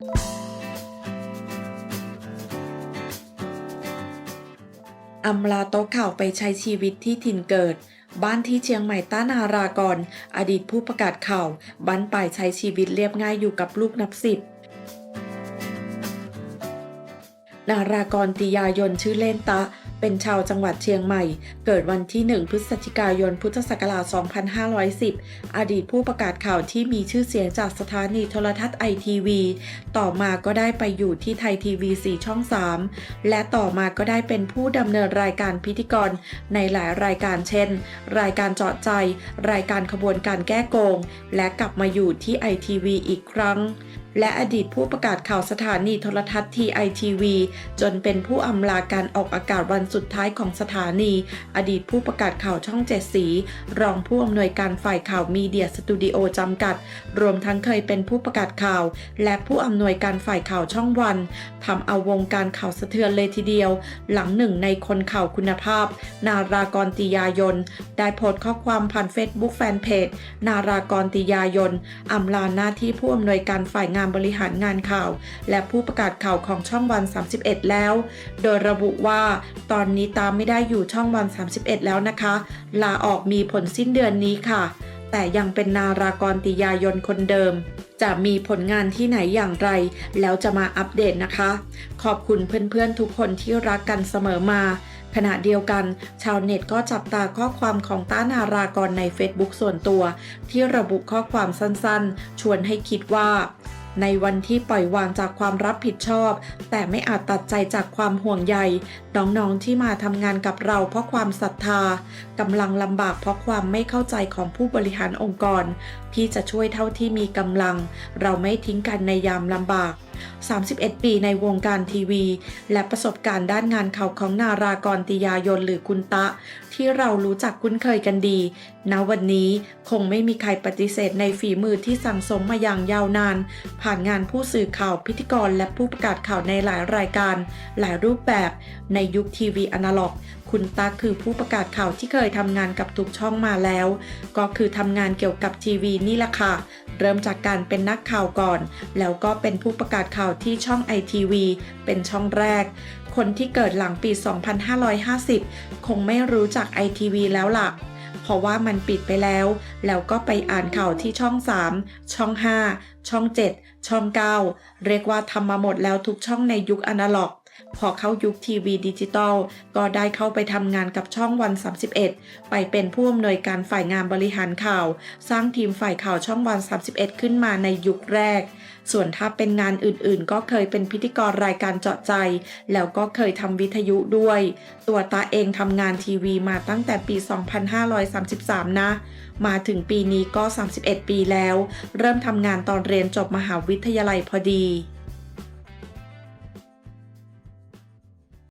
อำลาโต๊ะข่าวไปใช้ชีวิตที่ถิ่นเกิด บ้านที่เชียงใหม่ต้านารากร อดีตผู้ประกาศข่าวบ้านปลายใช้ชีวิตเรียบง่ายอยู่กับลูกนับสิบ นารากรติยายนชื่อเล่นตะ เป็นชาวจังหวัดเชียงใหม่ เกิดวันที่ 1 พฤศจิกายน พุทธศักราช 2510 อดีตผู้ประกาศข่าวที่มีชื่อเสียงจากสถานีโทรทัศน์ไอทีวี ต่อมาก็ได้ไปอยู่ที่ไทยทีวี 4 ช่อง 3 และต่อมาก็ได้เป็นผู้ดำเนินรายการพิธีกรในหลายรายการเช่น รายการเจาะใจ รายการขบวนการแก้โกง และกลับมาอยู่ที่ไอทีวีอีกครั้ง และอดีตผู้ประกาศข่าวสถานีโทรทัศน์ทีไอทีวีจนเป็นผู้อำลาการออกอากาศวันสุดท้ายของสถานี อดีตผู้ประกาศข่าวช่องเจ็ดสี รองผู้อำนวยการฝ่ายข่าวมีเดียสตูดิโอจำกัด รวมทั้งเคยเป็นผู้ประกาศข่าว และผู้อำนวยการฝ่ายข่าวช่องวันทำเอาวงการข่าวสะเทือนเลยทีเดียว หลังหนึ่งในคนข่าวคุณภาพ นารากรติยายน ได้โพสต์ข้อความผ่านเฟซบุ๊กแฟนเพจนารากรติยายนอำลาหน้าที่ผู้อำนวยการฝ่ายงานบริหารงานข่าว และผู้ประกาศข่าวของช่องวัน 31 แล้ว โดยระบุว่า ตอนนี้ตามไม่ได้อยู่ช่องวัน 31 แล้วนะคะ ลาออกมีผลสิ้นเดือนนี้ค่ะ แต่ยังเป็นนารากรติยายนคนเดิมจะมีผลงานที่ไหนอย่างไร แล้วจะมาอัปเดตนะคะ ขอบคุณเพื่อนๆทุกคนที่รักกันเสมอมา ขณะเดียวกัน ชาวเน็ตก็จับตาข้อความของต้านารากรใน Facebook ส่วนตัว ที่ระบุข้อความสั้นๆ ชวนให้คิดว่า ในวันที่ปล่อยวางจากความรับผิดชอบ แต่ไม่อาจตัดใจจากความห่วงใยน้องๆที่มาทำงานกับเราเพราะความศรัทธากำลังลำบากเพราะความไม่เข้าใจของผู้บริหารองค์กร พี่จะช่วยเท่าที่มีกำลัง เราไม่ทิ้งกันในยามลำบาก 31 ปีในวงการทีวี และประสบการณ์ด้านงานข่าวของนารากรติยายนหรือคุณตะ ที่เรารู้จักคุ้นเคยกันดี ณ วันนี้คงไม่มีใครปฏิเสธในฝีมือที่สั่งสมมาอย่างยาวนาน ผ่านงานผู้สื่อข่าวพิธีกรและผู้ประกาศข่าวในหลายรายการ หลายรูปแบบในยุคทีวีอนาล็อกคุณตาคือผู้ประกาศข่าวที่เคยทำงานกับทุกช่องมาแล้ว ก็คือทำงานเกี่ยวกับทีวีนี่แหละค่ะ เริ่มจากการเป็นนักข่าวก่อน แล้วก็เป็นผู้ประกาศข่าวที่ช่องไอทีวีเป็นช่องแรก คนที่เกิดหลังปี 2550 คงไม่รู้จักไอทีวีแล้วล่ะเพราะว่ามันปิดไปแล้ว แล้วก็ไปอ่านข่าวที่ช่อง 3 ช่อง 5 ช่อง 7 ช่อง 9 เรียกว่าทำมาหมดแล้วทุกช่องในยุคอนาล็อก พอเข้ายุคทีวีดิจิตอลก็ได้เข้าไปทำงานกับช่องวัน 31 ไปเป็นผู้อำนวยการฝ่ายงานบริหารข่าว สร้างทีมฝ่ายข่าวช่องวัน 31 ขึ้นมาในยุคแรก ส่วนถ้าเป็นงานอื่นๆ ก็เคยเป็นพิธีกรรายการเจาะใจ แล้วก็เคยทำวิทยุด้วย ตัวตาเองทำงานทีวีมาตั้งแต่ปี 2533 นะ มาถึงปีนี้ก็ 31 ปีแล้ว เริ่มทำงานตอนเรียนจบมหาวิทยาลัยพอดี